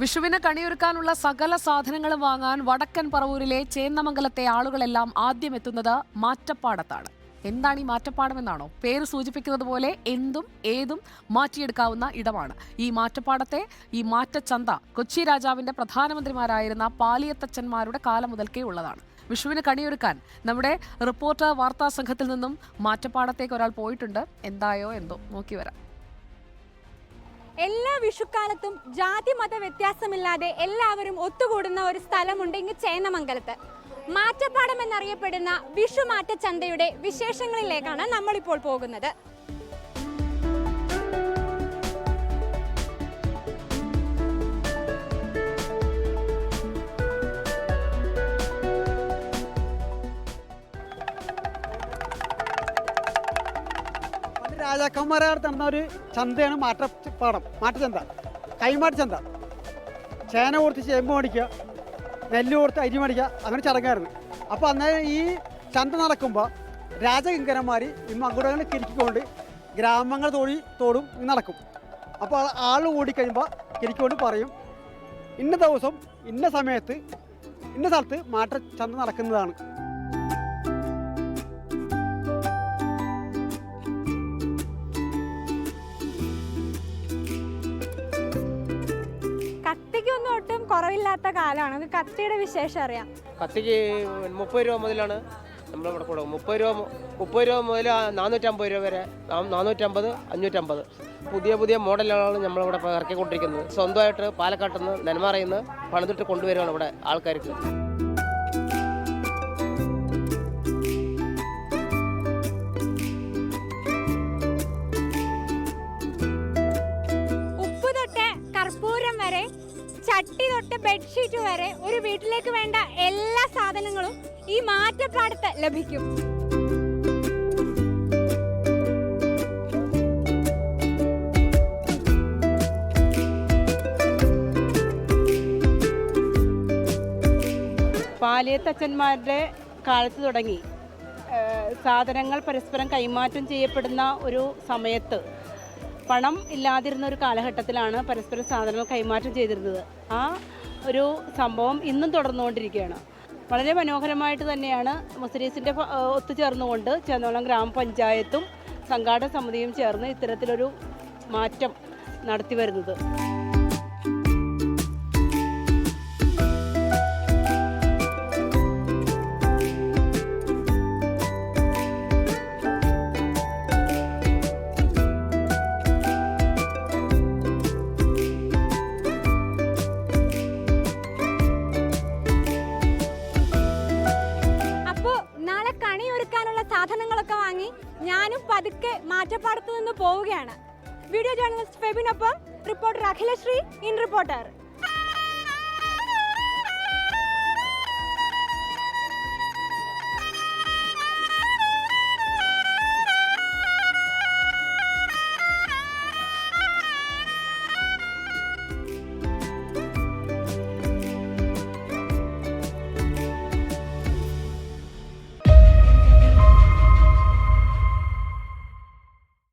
വിഷുവിന് കണിയൊരുക്കാനുള്ള സകല സാധനങ്ങളും വാങ്ങാൻ വടക്കൻ പറവൂരിലെ ചേന്നമംഗലത്തെ ആളുകളെല്ലാം ആദ്യം എത്തുന്നത് മാറ്റപ്പാടത്താണ്. എന്താണ് ഈ മാറ്റപ്പാടമെന്നാണോ? പേര് സൂചിപ്പിക്കുന്നത് പോലെ എന്തും ഏതും മാറ്റിയെടുക്കാവുന്ന ഇടമാണ്. ഈ മാറ്റപ്പാടത്തെ ഈ മാറ്റച്ചന്ത കൊച്ചി രാജാവിന്റെ പ്രധാനമന്ത്രിമാരായിരുന്ന പാലിയത്തച്ഛന്മാരുടെ കാലം മുതൽക്കേ ഉള്ളതാണ്. വിഷുവിന് കണിയൊരുക്കാൻ നമ്മുടെ റിപ്പോർട്ടർ വാർത്താ സംഘത്തിൽ നിന്നും മാറ്റപ്പാടത്തേക്ക് ഒരാൾ പോയിട്ടുണ്ട്. എന്തായോ എന്തോ? നോക്കി വരാം. എല്ലാ വിഷുക്കാലത്തും ജാതി മത വ്യത്യാസമില്ലാതെ എല്ലാവരും ഒത്തുകൂടുന്ന ഒരു സ്ഥലമുണ്ട് ഇങ്ങ് ചേന്നമംഗലത്ത്. മാറ്റപ്പാടം എന്നറിയപ്പെടുന്ന വിഷു മാറ്റച്ചന്തയുടെ വിശേഷങ്ങളിലേക്കാണ് നമ്മളിപ്പോൾ പോകുന്നത്. രാജാക്കന്മാരെ നടന്ന ഒരു ചന്തയാണ് മാട്ടപ്പാടം മാട്ടുചന്ത കൈമാട്ട് ചേന കൊടുത്ത് ചേമ്പ് മേടിക്കുക നെല്ല് കൊടുത്ത് അരി മേടിക്കുക അങ്ങനെ ചടങ്ങായിരുന്നു. അപ്പോൾ അന്നേരം ഈ ചന്ത നടക്കുമ്പോൾ രാജകിങ്കരന്മാർ ഈ മകുടങ്ങൾ കിരിക്കൊണ്ട് ഗ്രാമങ്ങൾ തോടി തോടും നടക്കും. അപ്പോൾ ആൾ ഓടിക്കഴിയുമ്പോൾ കിരിക്കൊണ്ട് പറയും ഇന്ന ദിവസം ഇന്ന സമയത്ത് ഇന്ന സ്ഥലത്ത് മാട്ട ചന്ത നടക്കുന്നതാണ്. കുറവില്ലാത്ത കാലമാണ്. കത്തിയുടെ വിശേഷം അറിയാം. കത്തിക്ക് മുപ്പത് രൂപ മുതലാണ് നമ്മളിവിടെ കൊടുക്കും മുപ്പത് രൂപ മുപ്പത് രൂപ മുതൽ നാനൂറ്റമ്പത് രൂപ വരെ. നാനൂറ്റമ്പത് അഞ്ഞൂറ്റമ്പത്. പുതിയ പുതിയ മോഡലുകളാണ് നമ്മളിവിടെ ഇറക്കിക്കൊണ്ടിരിക്കുന്നത്. സ്വന്തമായിട്ട് പാലക്കാട്ടിൽ നിന്ന് നെന്മാറയിൽ നിന്ന് പണിതിട്ട് കൊണ്ടുവരികയാണ് ഇവിടെ ആൾക്കാർക്ക്. ചട്ടി തൊട്ട് ബെഡ്ഷീറ്റ് വരെ ഒരു വീട്ടിലേക്ക് വേണ്ട എല്ലാ സാധനങ്ങളും ഈ മാറ്റപ്പാടത്ത് ലഭിക്കും. പാലിയത്തച്ഛന്മാരുടെ കാലത്ത് തുടങ്ങി. സാധനങ്ങൾ പരസ്പരം കൈമാറ്റം ചെയ്യപ്പെടുന്ന ഒരു സമയത്ത് പണം ഇല്ലാതിരുന്ന ഒരു കാലഘട്ടത്തിലാണ് പരസ്പരം സാധനങ്ങൾ കൈമാറ്റം ചെയ്തിരുന്നത്. ആ ഒരു സംഭവം ഇന്നും തുടർന്നുകൊണ്ടിരിക്കുകയാണ്. വളരെ മനോഹരമായിട്ട് തന്നെയാണ് മുസ്ലിംസിന്റെ ഒത്തുചേർന്നുകൊണ്ട് ചെന്നോളം ഗ്രാമപഞ്ചായത്തും സംഘാടക സമിതിയും ചേർന്ന് ഇത്തരത്തിലൊരു മാറ്റം നടത്തി വരുന്നത് നാളെ കണിയൊരുക്കാനുള്ള സാധനങ്ങളൊക്കെ വാങ്ങി ഞാനും പതുക്കെ മാറ്റപ്പാടത്ത് നിന്ന് പോവുകയാണ്. വീഡിയോ ജേർണലിസ്റ്റ് ഫെബിനൊപ്പം റിപ്പോർട്ടർ അഖിലശ്രീ ഇൻ റിപ്പോർട്ടർ.